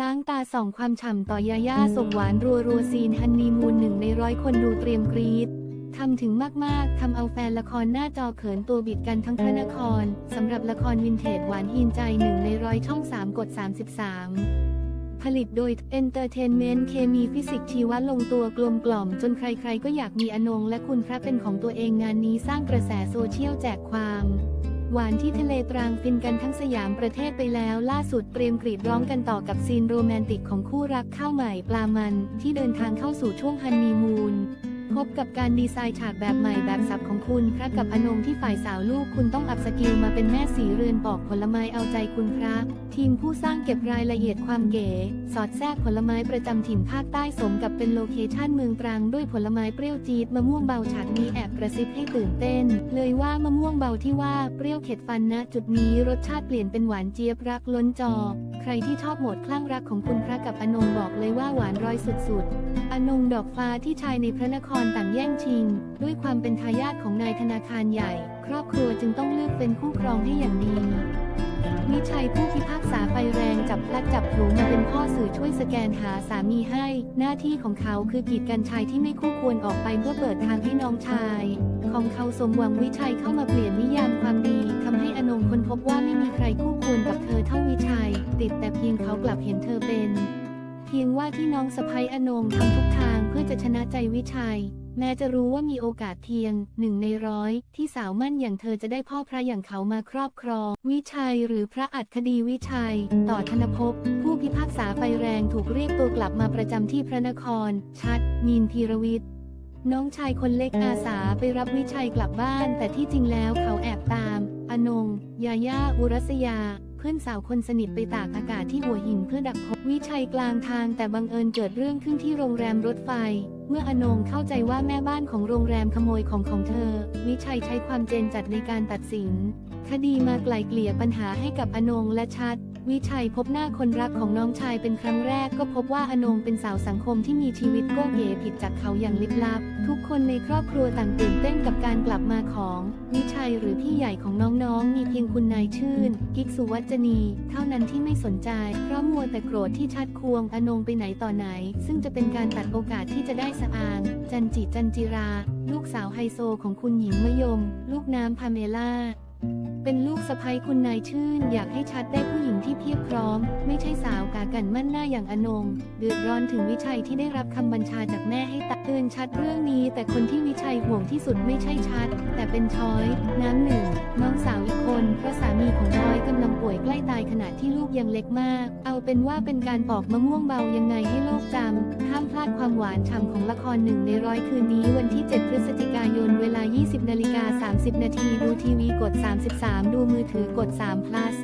ล้างตาส่องความฉ่ำต่อยาย่าส่งหวานรัวรัวซีนฮันนีมูนหนึ่งในร้อยคนดูเตรียมกรีดทำถึงมาก ๆ ทำเอาแฟนละครหน้าจอเขินตัวบิดกันทั้งพระนคร สำหรับละครวินเทจหวานฮีนใจหนึ่งในร้อยช่อง 3 กด 33 ผลิตโดย Entertainment เคมีฟิสิกส์ชีวะลงตัวกลมกล่อม จนใคร ๆ ก็อยากมีอนงและคุณพระเป็นของตัวเองงานนี้สร้างกระแสโซเชียลแจกความ หวานที่ทะเลตรังฟินกันทั้งสยามประเทศไปแล้ว ล่าสุดเตรียมกรีดร้องกันต่อกับซีนโรแมนติกของคู่รักข้าวใหม่ปลามัน ที่เดินทางเข้าสู่ช่วงฮันนีมูน พบกับการดีไซน์ฉากแบบใหม่แบบสับของคุณพระกับอนงที่ฝ่ายสาวลูกคุณต้องอัพสกิลมาเป็นแม่สีเรือนปอกผลไม้เอาใจคุณพระทีมผู้สร้างเก็บรายละเอียดความเก๋ สอดแทรกผลไม้ประจำถิ่นภาคใต้สมกับเป็นโลเคชั่นเมืองตรังด้วยผลไม้เปรี้ยวจี๊ดมะม่วงเบาฉากนี้แอบกระซิบให้ตื่นเต้น เลยว่ามะม่วงเบาที่ว่าเปรี้ยวเข็ดฟันนะจุดนี้รสชาติเปลี่ยนเป็นหวานเจี๊ยบรักล้นจอ ใครที่ชอบโหมดคลั่งรักของคุณพระกับอนงบอกเลยว่าหวานร้อยสุดๆ อนงดอกฟ้าที่ชายในพระนครต่างแย่งชิง ด้วยความเป็นทายาทของนายธนาคารใหญ่ ครอบครัวจึงต้องเลือกเป็นคู่ครองให้อย่างดีวิชัยผู้พิพากษาไฟแรงจับพลัดจับผลูมาเป็นพ่อสื่อช่วยสแกนหาสามีให้ หน้าที่ของเขาคือกีดกันชายที่ไม่คู่ควรออกไปเพื่อเปิดทางให้น้องชาย ของเขาสมหวังวิชัยเข้ามาเปลี่ยนนิยามความดีทำให้อนงค้นพบว่าไม่มีใครคู่ควรกับเธอเท่า ติดแต่เพียงเขากลับเห็นเธอเป็น เพียงว่าที่น้องสะพ้ยอนงทำทุกทางเพื่อจะชนะใจวิชัย แม้จะรู้ว่ามีโอกาสเพียงหนึ่งในร้อยที่สาวมั่นอย่างเธอจะได้พ่อพระอย่างเขามาครอบครอง วิชัยหรือพระอัดคดีวิชัย ต่อธนภพผู้พิพากษาไฟแรงถูกเรียกตัวกลับมาประจำที่พระนคร ชัด มีนพีรวิทย์น้องชายคนเล็กอาสาไปรับวิชัยกลับบ้าน แต่ที่จริงแล้วเขาแอบตาม อนง ยาย่า อุรัสยา พื่อนสาวคนสนิทไปตากอากาศที่หัวหินเพื่อดักพบวิชัยกลางทางแต่บังเอิญเกิดเรื่องขึ้นที่โรงแรมรถไฟ เมื่ออนงเข้าใจว่าแม่บ้านของโรงแรมขโมยของของเธอ วิชัยใช้ความเจนจัดในการตัดสิน คดีมาไกล่เกลี่ยปัญหาให้กับอนงและชัด วิชัยพบหน้าคนรักของน้องชายเป็นครั้งแรกก็พบว่าอนงเป็นสาวสังคมที่มีชีวิตโก้เก๋ผิดจากเขาอย่างลิบลับ ทุกคนในครอบครัวต่างตื่นเต้นกับการกลับมาของ วิชัยหรือพี่ใหญ่ของน้องๆ มีเพียงคุณนายชื่น กิกสุวัจนี เท่านั้นที่ไม่สนใจ เพราะมัวแต่โกรธที่ชัดควงอนงไปไหนต่อไหน ซึ่งจะเป็นการตัดโอกาสที่จะได้สะอาง จันจิจันจิรา ลูกสาวไฮโซของคุณหญิงมะยม ลูกน้ำพาเมล่า เป็นลูกสะใภ้คุณนายชื่น อยากให้ชัดได้ผู้หญิงที่เพียบพร้อม ไม่ใช่สาวกากันมั่นหน้าอย่างอนง เดือดร้อนถึงวิชัยที่ได้รับคำบัญชาจากแม่ ตือนชัดเรื่องนี้แต่คนที่วิชัยห่วงที่สุดไม่ใช่ชัด แต่เป็นช้อย น้ำหนึ่งน้องสาวอีกคนเพราะสามีของช้อยกำลังป่วยใกล้ตายขณะที่ลูกยังเล็กมาก เอาเป็นว่าเป็นการปอกมะม่วงเบายังไงให้โลกจำห้ามพลาดความหวานฉ่ำของละครหนึ่งในร้อยคืนนี้วันที่ 7 พฤศจิกายนเวลา 20นาฬิกา30 นาทีดูทีวีกด 33 ดูมือถือกด3 plus